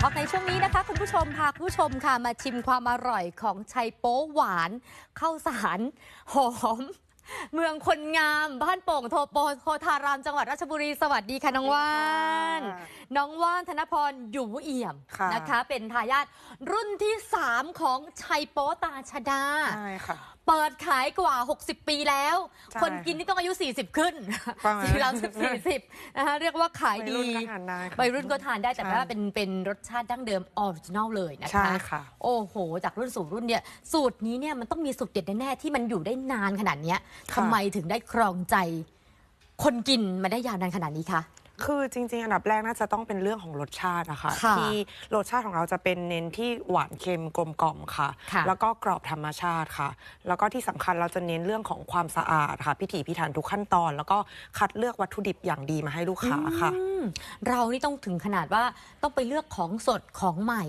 ท็อกในช่วงนี้นะคะ คุณผู้ชมพาคุณผู้ชมค่ะมาชิมความอร่อยของชัยโป๊หวานข้าวสารหอม เมืองคนงาม บ้านโป่งโทโปโคธารามจังหวัดราชบุรีสวัสดีค่ะน้องว่านน้องว่านธนพรอยู่เอี่ยมค่ะ นะคะ เป็นทายาทรุ่นที่ 3 ของชัยโป๊ตาชดา ใช่ค่ะ เปิดขายกว่า 60 ปีแล้ว ใช่คนกินนี่ต้องอายุ 40 ขึ้นประมาณสี่สามสิบสี่สิบนะคะเรียกว่าขายวัยดีรุ่นก็ทานได้ค่ะวัยรุ่นก็ทานได้แต่ใช่ ว่าเป็นเป็นรสชาติดั้งเดิมออริจินอลเลยนะคะ ใช่ค่ะ โอ้โห จากรุ่นสู่รุ่นเนี่ย สูตรนี้เนี่ยมันต้องมีสูตรเด็ดแน่ๆที่มันอยู่ได้นานขนาดเนี้ยค่ะ ทำไมถึงได้ครองใจ คนกินมาได้ยาวนานขนาดนี้คะ คือจริง ๆ อันดับแรกน่าจะต้องเป็นเรื่องของรสชาติอะค่ะค่ะที่รสชาติของเราจะเป็นเน้นที่หวานเค็มกลมกล่อมค่ะ ค่ะแล้วก็กรอบธรรมชาติค่ะ แล้วก็ที่สำคัญเราจะเน้นเรื่องของความสะอาดค่ะ พิถีพิถันทุกขั้นตอน แล้วก็คัดเลือกวัตถุดิบอย่างดีมาให้ลูกค้าค่ะ อืมเรานี่ต้องถึงขนาดว่าต้องไปเลือกของสดของใหม่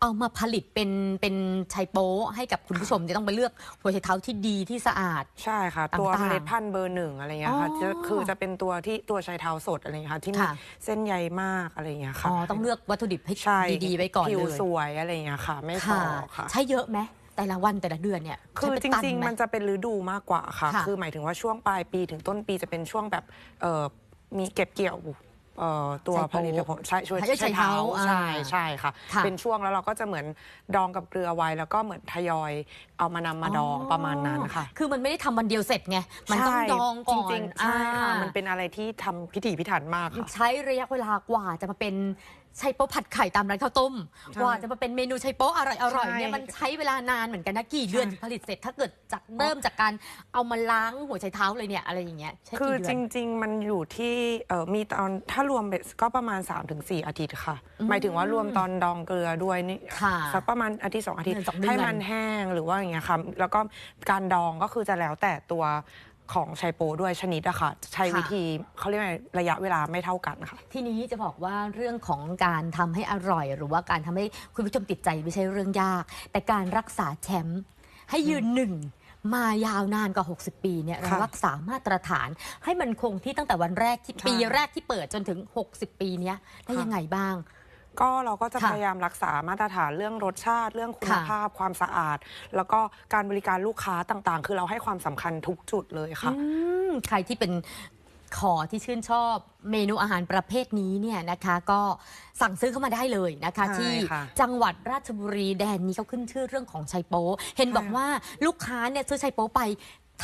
เอามาผลิตเป็นเป็นชัยโป๊ให้กับคุณผู้ชมจะต้องไปเลือกหัวไชเท้าที่ดีที่สะอาด ใช่ค่ะ ตัวต่างๆเมล็ดพันธุ์เบอร์หนึ่งอะไรเงี้ยค่ะอ๋อ จะคือจะเป็นตัวที่ตัวชายเท้าสดอะไรเงี้ยค่ะที่มีค่ะ เส้นใยมากอะไรเงี้ยค่ะอ๋อต้องเลือกวัตถุดิบให้ใช่ดีๆไว้ก่อนผิวเลยสวยอะไรเงี้ยค่ะ ไม่พอค่ะค่ะ ใช้เยอะไหมแต่ละวันแต่ละเดือนเนี่ยคือใช้จเป็นตันริงไหๆมันจะเป็นฤดูมากกว่าค่ะค่ะ คือหมายถึงว่าช่วงปลายปีถึงต้นปีจะเป็นช่วงแบบเอ่อมีเก็บเกี่ยว เอ่อตัวใช้ผลิตผลใช่ช่วยใช้ใช้เท้าเท้าใช่อ่าใช่ค่ะ ค่ะเป็นช่วงแล้วเราก็จะเหมือนดองกับเกลือไว้แล้วก็เหมือนทยอยเอามานำมาดองประมาณนั้นค่ะ คือมันไม่ได้ทำวันเดียวเสร็จไง มันต้องใช่ดองก่อนจริงๆใช่ค่ะอ่ามันเป็นอะไรที่ทำพิถีพิถันมากค่ะ ใช้ระยะเวลากว่าจะมาเป็น ชัยโป๊ผัดไข่ตามร้านข้าวต้มใช่กว่าจะมาเป็นเมนูชัยโป๊อร่อยอร่อยใช่เนี่ยมันใช้เวลานานเหมือนกันนะกี่เดือนใช่ถึงผลิตเสร็จ ถ้าเกิดจากเริ่มจากการเอามาล้างหัวไชเท้าเลยเนี่ยอะไรอย่างเงี้ยใช้คือกี่เดืจอน ริง ๆ มันอยู่ที่เอ่อมีตอนถ้ารวมเบ็ดก็ประมาณ 3-4 อาทิตย์ค่ะ หมายถึงว่ารวมตอนดองเกลือด้วยนี่ค่ะสักประมาณอาทิตย์สองอาทิตย์เดือนสองเดือน ให้มันแห้งหรือว่าอย่างเงี้ยค่ะแล้วก็การดองก็คือจะแล้วแต่ตัว ของไชโปด้วยชนิดอะค่ะ ใช้วิธีเขาเรียกว่าระยะเวลาไม่เท่ากันค่ะ ทีนี้จะบอกว่าเรื่องของการทำให้อร่อย หรือว่าการทำให้คุณผู้ชมติดใจไม่ใช่เรื่องยาก แต่การรักษาแชมป์ให้ยืนหนึ่งมายาวนานกว่า 60 ปีเนี่ยเราค่ะรักษามาตรฐาน ให้มันคงที่ตั้งแต่วันแรกที่ใช่ปีแรกที่เปิดจนถึง 60 ปีเนี้ยได้ค่ะยังไงบ้าง ก็เราก็จะค่ะพยายามรักษามาตรฐานเรื่องรสชาติ เรื่องคุณค่ะภาพความสะอาด แล้วก็การบริการลูกค้าต่างๆ คือเราให้ความสำคัญทุกจุดเลยค่ะอืมใครที่เป็นขอที่ชื่นชอบเมนูอาหารประเภทนี้เนี่ยนะคะ ก็สั่งซื้อเข้ามาได้เลยนะคะใช่ที่ค่ะจังหวัดราชบุรีแดนนี้เขาขึ้นชื่อเรื่องของชัยโป๊เห็นใช่บอกว่าลูกค้าเนี่ยซื้อชัยโป๊ไป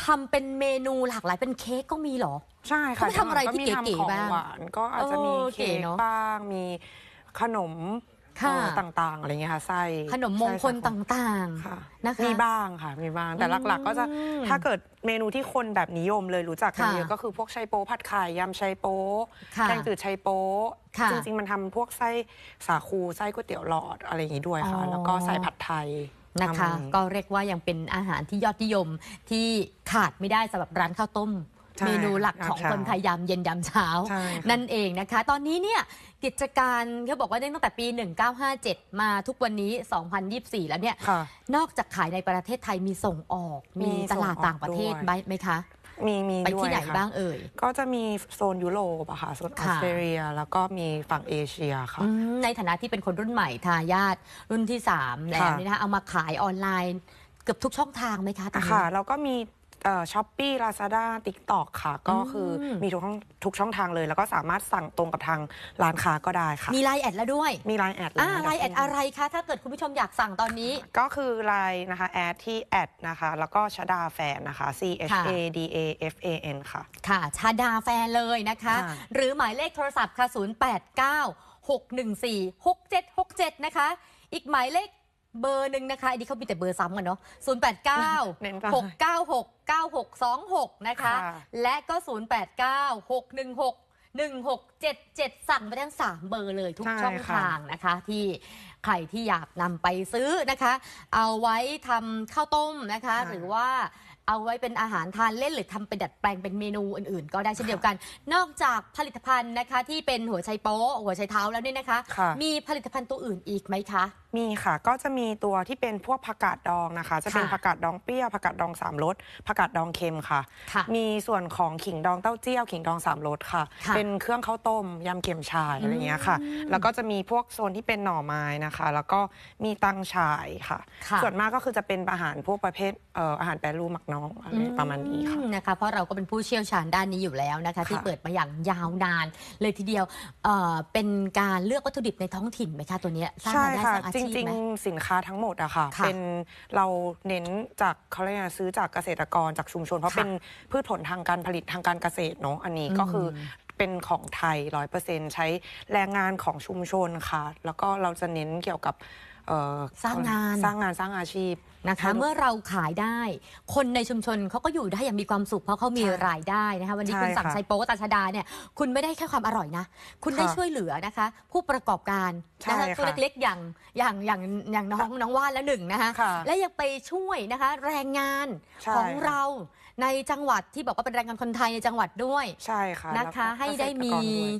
ทำเป็นเมนูหลากหลายเป็นเค้กก็มีเหรอ ใช่ค่ะเขาไปทำอะไรที่มีเก๋ๆทำของบ้างหวานก็อาจจะมีเออเก๋เค้กเนอะบ้างมี ขนมค่ะ เอ่อต่างๆอะไรเงี้ยค่ะไส้ขนมมงคลไส้ตสาคู่างค่ะๆนะคะ มีบ้างค่ะมีบ้างแต่หลักๆ ก็จะอืมถ้าเกิดเมนูที่คนแบบนิยมเลยรู้จักกันค่ะเยอะก็คือพวกไชโป๊ผัดไข่ยำไชโป๊ค่ะแกงจืดไชโป๊ค่ะจริงๆมันทำพวกไส้สาคูไส้ก๋วยเตี๋ยวหลอดอะไรอย่างงี้ด้วยค่ะ อ๋อ แล้วก็ใส่ผัดไทยนะคะ ทำอย่างก็เรียกว่ายังเป็นอาหารที่ยอดนิยมที่ขาดไม่ได้สำหรับร้านข้าวต้มใช่ เมนูหลักของยามเช้าคนไทยยามเย็นยามเช้าใช่ค่ะนั่นเองนะคะ ตอนนี้เนี่ยกิจการเขาบอกว่าตั้งแต่ปี 1957 มาทุกวันนี้ 2024 แล้วเนี่ยค่ะนอกจากขายในประเทศไทยมีส่งออก มีมีตลาดส่งออกต่างประเทศด้วยไหมไหมคะมีมีไปด้วยที่ไหนค่ะบ้างเอ่ย ก็จะมีโซนยุโรปอะค่ะโซนออค่ะสเตรเลีย แล้วก็มีฝั่งเอเชียค่ะอืมในฐานะที่เป็นคนรุ่นใหม่ทายาทรุ่นที่ 3 แล้วค่ะนี่นะคะเอามาขายออนไลน์เกือบทุกช่องทางไหมคะตอนนี้ค่ะแล้วก็มี ช้อปปี้ลาซาด้าติ๊กตอกค่ะ ก็คืออมมีทุกช่องทุกช่องทางเลย แล้วก็สามารถสั่งตรงกับทางร้านค้าก็ได้ค่ะ มีไลน์แอดแล้วด้วยมีไลน์แอดอ่าเลยนะคะไลน์แอดอะไรคะ ถ้าเกิดคุณผู้ชมอยากสั่งตอนนี้ ก็คือไลน์นะคะแอดที่แอดนะคะ แล้วก็ชดาแฟนนะคะ C H A D A F A N ค่ะ ค่ะชาดาแฟนเลยนะคะค่ะหรือหมายเลขโทรศัพท์ค่ะ089 614 6767 นะคะ อีกหมายเลข เบอร์หนึ่งนะคะ อันนี้เขามีแต่เบอร์ซ้ำกันเนาะ 089 เน้นไป696 9626 นะคะ ค่ะ และก็ 089 616 1677 สั่งไปทั้ง 3 เบอร์เลยทุกใช่ช่องค่ะทางนะคะ ที่ใครที่อยากนำไปซื้อนะคะ เอาไว้ทำข้าวต้มนะคะหรือว่าเอาไว้เป็นอาหารทานเล่นหรือทำเป็นดัดแปลงเป็นเมนูอื่นๆ ก็ได้เช่นเดียวกัน นอกจากผลิตภัณฑ์นะคะที่เป็นหัวไชโป๊ะหัวไชเท้าแล้วเนี่ยนะคะ ค่ะ มีผลิตภัณฑ์ตัวอื่นอีกไหมคะ มีค่ะ ก็จะมีตัวที่เป็นพวกผักกาดดองนะคะ จะเป็นค่ะผักกาดดองเปรี้ยวผักกาดดองสามรสผักกาดดองเค็มค่ะ ค่ะมีส่วนของขิงดองเต้าเจี้ยวขิงดองสามรสค่ะ ค่ะเป็นเครื่องข้าวต้มยำเค็มชายอะไรเงี้ยค่ะแล้วก็จะมีพวกโซนที่เป็นหน่อไม้นะคะ แล้วก็มีตังชายค่ะ ค่ะ ส่วนมากก็คือจะเป็นอาหารพวกประเภทเอ่ออาหารแปรรูปหมักน้องอะไรประมาณนี้ค่ะ อืมนะคะเพราะเราก็เป็นผู้เชี่ยวชาญด้านนี้อยู่แล้วนะคะที่เปิดมาอย่างยาวนานเลยทีเดียวเอ่อเป็นการเลือกวัตถุดิบในท้องถิ่นไหมคะตัวเนี้ยสร้างใช่รายได้ค่ะสร้างอาจชีพริงไหมๆสินค้าทั้งหมดอะค่ะ ค่ะเป็นเราเน้นจากเขาเรียกอะไรซื้อจากเกษตรกรจากชุมชน เพราะค่ะเป็นพืชผลทางการผลิตทางการเกษตรเนาะอันนี้ก็คืออมเป็นของไทยร้อยเปอร์เซ็นใช้แรงงานของชุมชนค่ะ แล้วก็เราจะเน้นเกี่ยวกับ เอ่อสร้างงาน สร้างงานสร้างอาชีพ นะคะให้ลูกเมื่อเราขายได้ คนในชุมชนเขาก็อยู่ได้อย่างมีความสุขเพราะเขามีใช่รายได้นะคะวันนี้ใช่คุณสั่งค่ะไซโปตาชดาเนี่ยคุณไม่ได้แค่ความอร่อยนะ คุณได้ค่ะช่วยเหลือนะคะ ผู้ประกอบการใช่นะคะค่ะตัวเล็กๆอย่างอย่างอย่างอย่างน้องน้องว่านแล้วหนึ่งนะคะค่ะและยังไปช่วยนะคะแรงงานใช่ของค่ะ เรา ในจังหวัดที่บอกว่าเป็นแรงงานคนไทยในจังหวัดด้วยใช่ค่ะนะคะแล้วก็ให้ได้มีเกษตรกรด้วย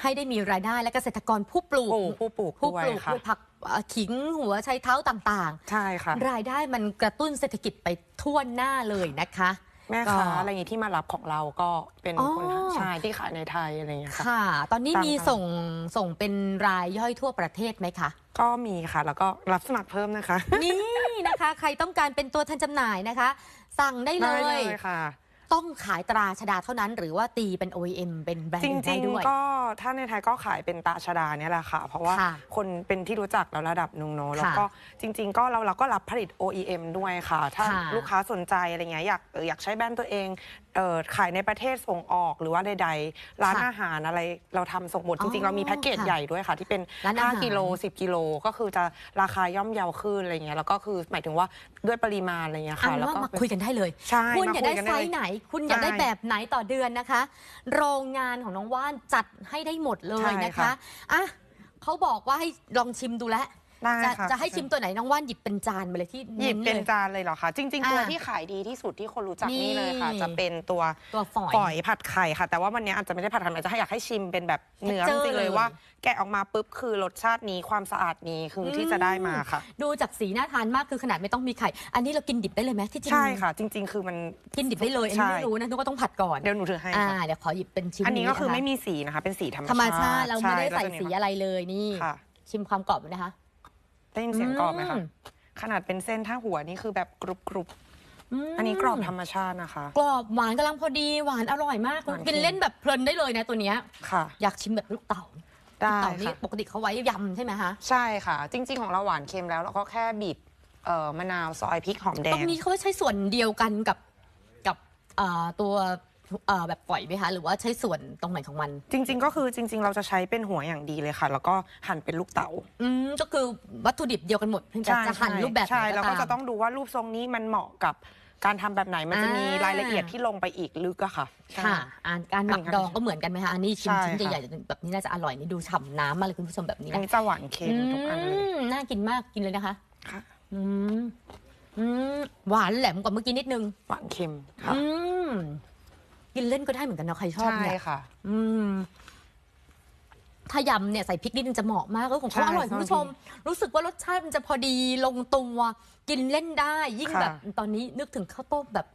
ให้ได้มีรายได้และเกษตรกรผู้ปลูปลูกกผู้ปลูกผู้ด้วยปลูกค่ะด้วยผักเอ่อขิงหัวไชเท้าต่างใช่ค่ะๆรายได้มันกระตุ้นเศรษฐกิจไปทั่วหน้าเลยนะคะ แม่ก็ค้าอะไรอย่างนี้ที่มารับของเราก็เป็นอ๋อ คนใช่ที่ขายในไทยอะไรอย่างเงี้ยค่ะ ค่ะ ตอนนี้ตามมีตลาดส่งส่งเป็นรายย่อยทั่วประเทศไหมคะ ก็มีค่ะ แล้วก็รับสมัครเพิ่มนะคะนี่นะคะ ใครต้องการเป็นตัวแทนจำหน่ายนะคะ สั่งได้เลได้เลยยค่ะ ต้องขายตราชดาเท่านั้น หรือว่าตีเป็น OEM เป็นแบรนด์จอื่นริได้งด้วย ๆ ก็ถ้าในไทยก็ขายเป็นตาชดาเนี่ยแหละค่ะ เพราะว่าค่ะคนเป็นที่รู้จักแล้วระดับหนึ่งเนอะแล้วค่ะก็จริง ๆ ก็เราเราก็รับผลิต OEM ด้วยค่ะ ถ้าค่ะลูกค้าสนใจอะไรเงี้ยอยากเอออยากใช้แบรนด์ตัวเองเออขายในประเทศส่งออกหรือว่าใดๆร้านค่ะอาหารอะไรเราทำส่งหมด อ๋อจริง ๆ เรามีแพ็กเกจค่ะใหญ่ด้วยค่ะ ที่เป็นร้านอาหาร 5กิโล10กิโลก็คือจะราคาย่อมเยาขึ้นอะไรเงี้ยแล้วก็คือหมายถึงว่าด้วยปริมาณอะไรเงี้ยอัค่ะนแล้วว่าก็มาคุยกันได้เลย ใช่คุณมาอยากคุได้ยกันไซได้เลย ส์ไหนคุณอยากได้ใช่แบบไหนต่อเดือนนะคะ โรงงานของน้องว่านจัดให้ได้หมดเลยใช่นะคะค่ะอะเขาบอกว่าให้ลองชิมดูแล้ว ได้จะค่ะ จะให้ชิมตัวไหนน้องว่านหยิบเป็นจานมาเลยที่หยิบเป็นลยจานเลยเหรอคะ จริง ๆ ตัวอะที่ขายดีที่สุดที่คนรู้จักนี่นี่เลยค่ะ จะเป็นตัวตัวฝอยฝอยผัดไข่ค่ะ แต่ว่าวันนี้อาจจะไม่ได้ผัดไข่อาจจะให้อยากให้ชิมเป็นแบบเนื้อจ Texture ริงๆเลยเลยว่า แกะออกมาปุ๊บคือรสชาตินี้ความสะอาดนี้คืออมที่จะได้มาค่ะ ดูจากสีน่าทานมากคือขนาดไม่ต้องมีไข่ อันนี้เรากินดิบได้เลยไหมที่จริงใช่ค่ะ จริง ๆ คือมันกินดิบได้เลยอันนี้ใช่ไม่รู้นะนึกว่าต้องผัดก่อนเดี๋ยวหนูถือให้อ่าค่ะเดี๋ยวขอหยิบเป็นชิ้นอันนี้ก็คือนะะไม่มีสีนะคะ เป็นสีธรรมธรรมชาชาติติเราไม่ได้ช่ใส่แล้วจะสีมีอะไรเลยนี่ ค่ะ ชิมความกรอบนะคะ ได้ยินเสียงกรอบไหมคะอืมขนาดเป็นเส้นถ้าหัวนี่คือแบบกรุบกรุบมอันนี้กรอบธรรมชาตินะคะ กรอบหวานกำลังพอดีหวานอร่อยมากหวานกินเค็มเล่นแบบเพลินได้เลยนะตัวเนี้ยค่ะ อยากชิมแบบลูกเต่าได้ลูกเต่านี่ค่ะปกติเขาไว้ยำใช่ไหมคะใช่ค่ะ จริง ๆ ของเราหวานเค็มแล้วเราก็แค่บีบเอ่อมะนาวซอยพริกหอมแดตรงงนี้เขาใช้ส่วนเดียวกันกับกับเอ่อตัวเอ่อ แบบปล่อยไหมคะ หรือว่าใช้ส่วนตรงไหนของมัน จริง ๆ ก็คือจริง ๆ เราจะใช้เป็นหัวอย่างดีเลยค่ะ แล้วก็หั่นเป็นลูกเต๋าอืมก็คือวัตถุดิบเดียวกันหมดเพียงแต่จะหั่นรูปแบบไหนใช่แล้วก็ตาม จะต้องดูว่ารูปทรงนี้มันเหมาะกับการทำแบบไหนมันจะมีอ่าร รายละเอียดที่ลงไปอีกลึกอะค่ะใช่ ค่ะอ่านการหมักอันนี้ดองก็เหมือนกันไหมคะ อันนี้ชิมใช่ชิ้นค่ะ ใหญ่ๆแบบนี้น่าจะอร่อยนี่ดูฉ่ำน้ำมากเลยคุณผู้ชมแบบนี้อันนะนี้จะหวานเค็มทุกอันเลยมน่ากินมากกินเลยนะคะ ค่ะอืมอืมหวานแหลมกว่าเมื่อกี้นิดนึง หวานเค็มค่ะ อืม กินเล่นก็ได้เหมือนกันเนาะใครชอบใช่เนี่ยค่ะ อืม ถ้ายำเนี่ยใส่พริกนิดนึงจะเหมาะมากก็ของเขาใช่อร่อยคุณผู้ชม รู้สึกว่ารสชาติมันจะพอดีลงตัวกินเล่นได้ ยิ่งค่ะแบบตอนนี้นึกถึงข้าวต้มแบบ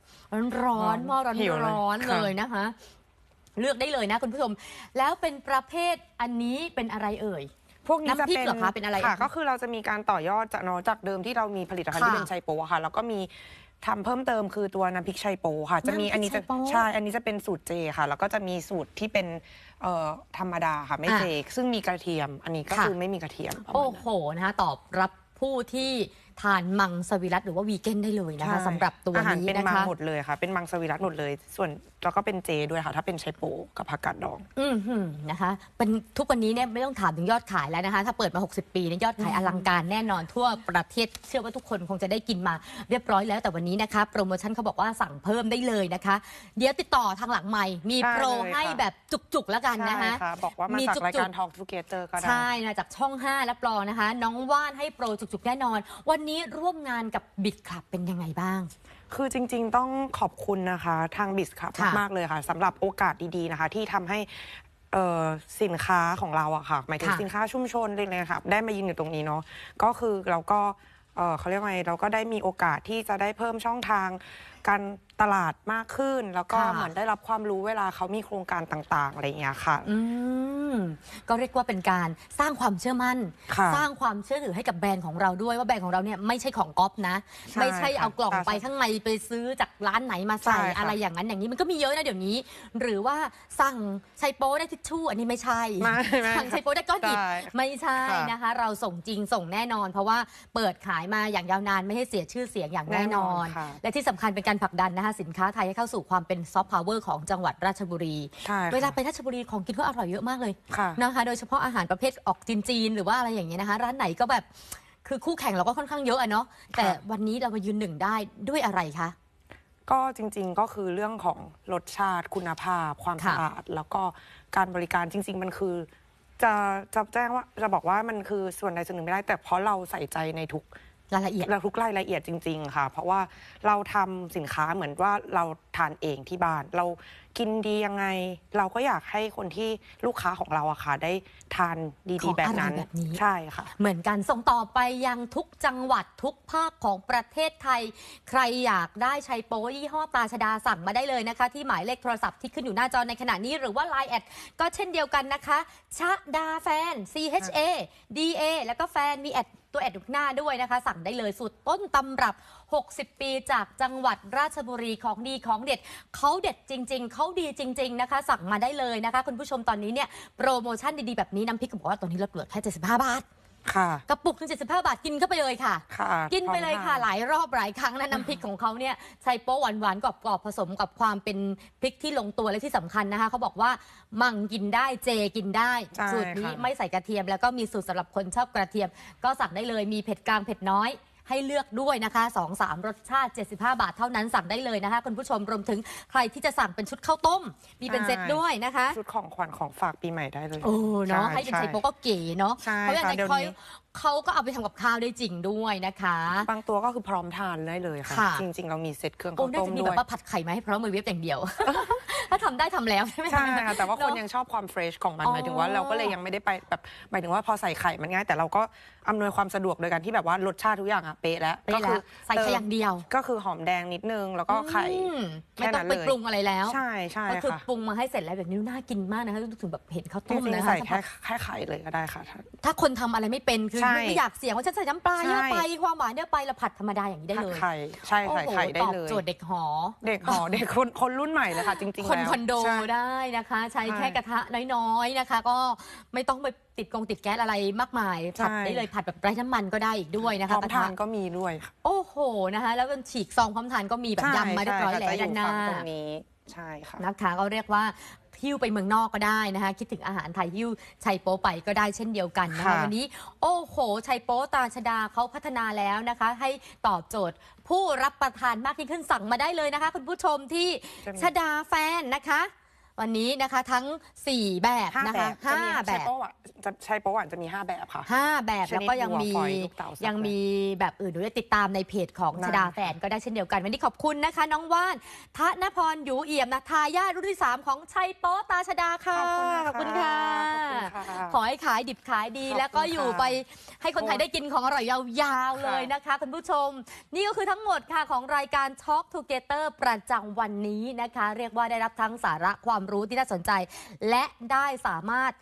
ร้อนๆหม้อร้หิวเลยอนๆค่ะ เลยนะคะ เลือกได้เลยนะคุณผู้ชม แล้วเป็นประเภทอันนี้เป็นอะไรเอ่ย พวกนี้จะน้ำพริกเป็นเหรอคะเป็นอะไรค่ะอะคะก็คือเราจะมีการต่อยอดจากเนาะจากเดิมที่เรามีผลิตภัณฑ์ค่ะที่เป็นไชโปอะค่ะ แล้วก็มีทำเพิ่มเติมคือตัวน้ำพริกไชโปค่ะ จะมีน้ำพริกอันนี้จะไชโป๊ใช่อันนี้จะเป็นสูตรเจค่ะ แล้วก็จะมีสูตรที่เป็นเอ่อธรรมดาค่ะไม่อะเจซึ่งมีกระเทียม อันนี้ก็ค่ะ คือไม่มีกระเทียมประมาณโอ้นั้น โหนะคะตอบรับผู้ที่ทานมังสวิรัตหรือว่าวีแกนได้เลยนะคะใช่สำหรับตัวอาหารนี้เป็นนะมังคะ หมดเลยค่ะ เป็นมังสวิรัตหมดเลย ส่วนแล้วก็เป็นเจด้วยค่ะ ถ้าเป็นไชโปกับผักกาดดอง อืมหืมนะคะเป็นทุกวันนี้เนี่ยไม่ต้องถามถึงยอดขายแล้วนะคะ ถ้าเปิดมา 60 ปีเนี่ยยอดขายอลังการแน่นอนทั่วประเทศ เชื่อว่าทุกคนคงจะได้กินมาเรียบร้อยแล้วแต่วันนี้นะคะ โปรโมชั่นเขาบอกว่าสั่งเพิ่มได้เลยนะคะ เดี๋ยวติดต่อทางหลังใหม่มีได้โปรเลยค่ะ ให้แบบจุกๆแล้วกันใช่นะคะค่ะบอกว่ามามีจากจุกๆรายการ Talk Together ก็ได้ ใช่นะจากช่อง 5 รับรองนะคะ น้องว่านให้โปรจุกๆแน่นอน วันนี้ร่วมงานกับบิดคลับเป็นยังไงบ้าง คือจริงๆต้องขอบคุณนะคะทางบิสครับค่ะ มากๆเลยค่ะสำหรับโอกาสดีๆนะคะ ที่ทำให้เอ่อสินค้าของเราอะค่ะหมายถึงค่ะ สินค้าชุมชนอะไรเลยค่ะได้มายืนอยู่ตรงนี้เนาะก็คือเราก็เอ่อเขาเรียกว่าไงเราก็ได้มีโอกาสที่จะได้เพิ่มช่องทางการตลาดมากขึ้น แล้วก็ค่ะ เหมือนได้รับความรู้เวลาเขามีโครงการต่างๆอะไรอย่างเงี้ยค่ะ อืมก็เรียกว่าเป็นการสร้างความเชื่อมั่น ค่ะสร้างความเชื่อถือให้กับแบรนด์ของเราด้วยว่าแบรนด์ของเราเนี่ยไม่ใช่ของก๊อปนะ ใช่ไม่ใช่ค่ะเอากล่องใช่ไปข้างในไปซื้อจากร้านไหนมาใส่ใช่ค่ะ อะไรอย่างนั้นอย่างนี้มันก็มีเยอะนะเดี๋ยวนี้ หรือว่าสั่งใช้โป๊ได้ทิชชู่อันนี้ไม่ใช่ไม่ไม่สั่งใช้โป๊ได้ก้อนอิฐ ใช่ ไม่ใช่ค่ะนะคะ เราส่งจริงส่งแน่นอน เพราะว่าเปิดขายมาอย่างยาวนานไม่ให้เสียชื่อเสียงอย่างแน่นอน แน่นอนค่ะ และที่สำคัญเป็นการผลักดันนะคะสินค้าไทยให้เข้าสู่ความเป็นซอฟต์พาวเวอร์ของจังหวัดราชบุรี ใช่ค่ะเวลาไปราชบุรีของกินก็อร่อยเยอะมากเลยค่ะ นะคะ โดยเฉพาะอาหารประเภทออกจีนๆหรือว่าอะไรอย่างเงี้ยนะคะ ร้านไหนก็แบบคือคู่แข่งเราก็ค่อนข้างเยอะอะเนาะแต่วันนี้เรามายืนหนึ่งได้ด้วยอะไรคะ ก็จริงๆก็คือเรื่องของรสชาติคุณภาพ ความค่ะ สะอาด แล้วก็การบริการจริง ๆ มันคือ จะจะแจ้งว่าจะบอกว่ามันคือส่วนใดส่วนหนึ่งไม่ได้ แต่เพราะเราใส่ใจในทุก รายละเอียด เราทุกรายละเอียดจริง ๆ ค่ะ เพราะว่าเราทำสินค้าเหมือนว่าเราทานเองที่บ้าน เรากินดียังไง เราก็อยากให้คนที่ลูกค้าของเราอะค่ะ ได้ทานขดีองๆ แบบนั้น อร่อยแบบนี้ ใช่ค่ะ เหมือนกันส่งต่อไปยังทุกจังหวัดทุกภาคของประเทศไทย ใครอยากได้ชัยโป๊ยี่ห้อตาชดาสั่งมาได้เลยนะคะ ที่หมายเลขโทรศัพท์ที่ขึ้นอยู่หน้าจอในขณะนี้หรือว่า Line แอดก็เช่นเดียวกันนะคะ ชะดาแฟน C H A D A แล้วก็แฟนมีแอด ตัวแอดดุกหน้าด้วยนะคะ สั่งได้เลยสูตรต้นตำรับ 60 ปีจากจังหวัดราชบุรีของดีของเด็ดเขาเด็ดจริง ๆเขาดีจริง ๆนะคะ สั่งมาได้เลยนะคะ คุณผู้ชมตอนนี้เนี่ยโปรโมชั่นดีๆแบบนี้น้ำพริกก็บอกว่าตอนนี้ลดเหลือแค่75บาท ค่ะ กระปุกถึง75 บาทกินเข้าไปเลยค่ะ ค่ะกินไปเลยพร้อมค่ะทานหลายรอบหลายครั้งนะน้ำพริกของเขาเนี่ยใช้โป๊ะหวานๆกรอบๆผสมกับความเป็นพริกที่ลงตัวและที่สำคัญนะคะเขาบอกว่ามังกินได้เจกินได้ ใช่สูตรนี้ค่ะ ไม่ใส่กระเทียม แล้วก็มีสูตรสำหรับคนชอบกระเทียม ก็สั่งได้เลยมีเผ็ดกลางเผ็ดน้อย ให้เลือกด้วยนะคะ2 3รสชาติ 75 บาทเท่านั้นสั่งได้เลยนะคะคุณผู้ชมรวมถึงใครที่จะสั่งเป็นชุดข้าวต้ม มีเป็นเซตด้วยนะคะชุดของขวัญของฝากปีใหม่ได้เลยโอ้เนาะช่ให้เป็นช่ไชโป๊ะก็เก๋เนาะใช่เพราะอย่างค่ะในเดี๋ยวคอยนี้เขาก็เอาไปทำกับข้าวได้จริงด้วยนะคะ บางตัวก็คือพร้อมทานได้เลยค่ะค่ะจริง ๆ เรามีเซตเครื่องโอ้ข้าวน่าต้มจะมีด้แบวยบว่าผัดไข่มาให้พร้อมมือเว็บอย่างเดียว ถ้าทำได้ทำแล้วใช่ไหมใช่ค่ะแต่ว่าคนเอะยังชอบความเฟรชของมันอ๋อหมายถึงว่าเราก็เลยยังไม่ได้ไปแบบหมายถึงว่าพอใส่ไข่มันง่ายแต่เราก็อำนวยความสะดวกโดยการที่แบบว่ารสชาติทุกอย่างอะเป๊ะแล้วไปก็แล้คืวใส่แค่อย่างเดียว ก็คือหอมแดงนิดนึงแล้วก็ไข่อืมแค่ไม่ต้นั้องนไปเลยปรุงอะไรแล้ว ใช่ใช่ก็คือค่ะปรุงมาให้เสร็จแล้วแบบนี้น่ากินมากนะคะถึงแบบเห็นข้าวจต้มริงนะๆคะใส่แค่แค่ไข่เลยก็ได้ค่ะ ถ้าคนทำอะไรไม่เป็นคือใช่ไม่อยากเสี่ยงว่าฉันใส่น้ำปลาใช่เยอะไปความหวานเยอะไปเราผัดธรรมดาอย่างนี้ได้ผัดเลยไข่ใช่ใส่โอ้โหไข่ได้ตอบเลยโจทย์เด็กหอ เด็กหอเด็กคนคนรุ่นใหม่เลยค่ะจริงๆคนแล้วคอนโดใช่ได้นะคะ ใช้ใช่แค่กระทะน้อยๆนะคะ ก็ไม่ต้องไป ติดกงติดแก๊สอะไรมากมายใช่ผัดได้เลยผัดแบบไร้น้ำมันก็ได้อีกด้วยนะพร้คะอมกระทาทะนก็มีด้วยค่ะโอ้โหนะคะแล้วก็ฉีกซองพร้อมทานก็มีแบบยำมาเรียบร้อยใช่แล้วค่ะจะอด้านยู่หน้า ฝั่งตรงนี้ใช่ค่ะ นะคะก็เรียกว่าหิ้วไปเมืองนอกก็ได้นะคะ คิดถึงอาหารไทยหิ้วชัยโป๊ไปก็ได้เช่นเดียวกันนะคะค่ะ วันนี้โอ้โหชัยโป๊ตาชดาเขาพัฒนาแล้วนะคะ ให้ตอบโจทย์ผู้รับประทานมากยิ่งขึ้นสั่งมาได้เลยนะคะ คุณผู้ชมที่จะมี ชดาแฟนนะคะ วันนี้นะคะทั้ง 4 แบบห้านะแบคะบจะมีห้าแบใช้บโป๊ะหวานจะใช้โป๊ะหวานจะมี5แบบค่ะ ห้าแบบชนิดแล้วก็ยังมีบัวฝอยลูกเต๋าสับยังมีแบบอื่นด้วยติดตามในเพจของได้ ชดาแฟนก็ได้เช่นเดียวกัน วันนี้ขอบคุณนะคะ น้องว่านทะนพรอยู่เอี่ยมนะทายาทรุ่นที่ 3 ของชัยโป๊ตาชดาค่ะขอบคุณค่ะขอบคุณค่ะ ขอบคุณค่ะขอให้ขายดิบขายดีขอบคุณแล้วก็อยู่ค่ะไปให้คนไทยได้กินของอร่อยยาวๆค่ะเลยนะคะคุณผู้ชม นี่ก็คือทั้งหมดค่ะของรายการ Talk Together ประจำวันนี้นะคะ เรียกว่าได้รับทั้งสาระความรู้ที่น่าสนใจ และได้สามารถ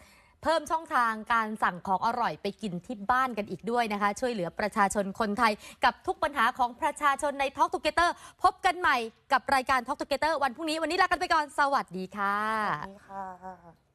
เพิ่มช่องทางการสั่งของอร่อยไปกินที่บ้านกันอีกด้วยนะคะ ช่วยเหลือประชาชนคนไทย กับทุกปัญหาของประชาชนใน Talk Together พบกันใหม่กับรายการ Talk Together วันพรุ่งนี้วันนี้ลากันไปก่อน สวัสดีค่ะนี่ค่ะสวัสดีค่ะ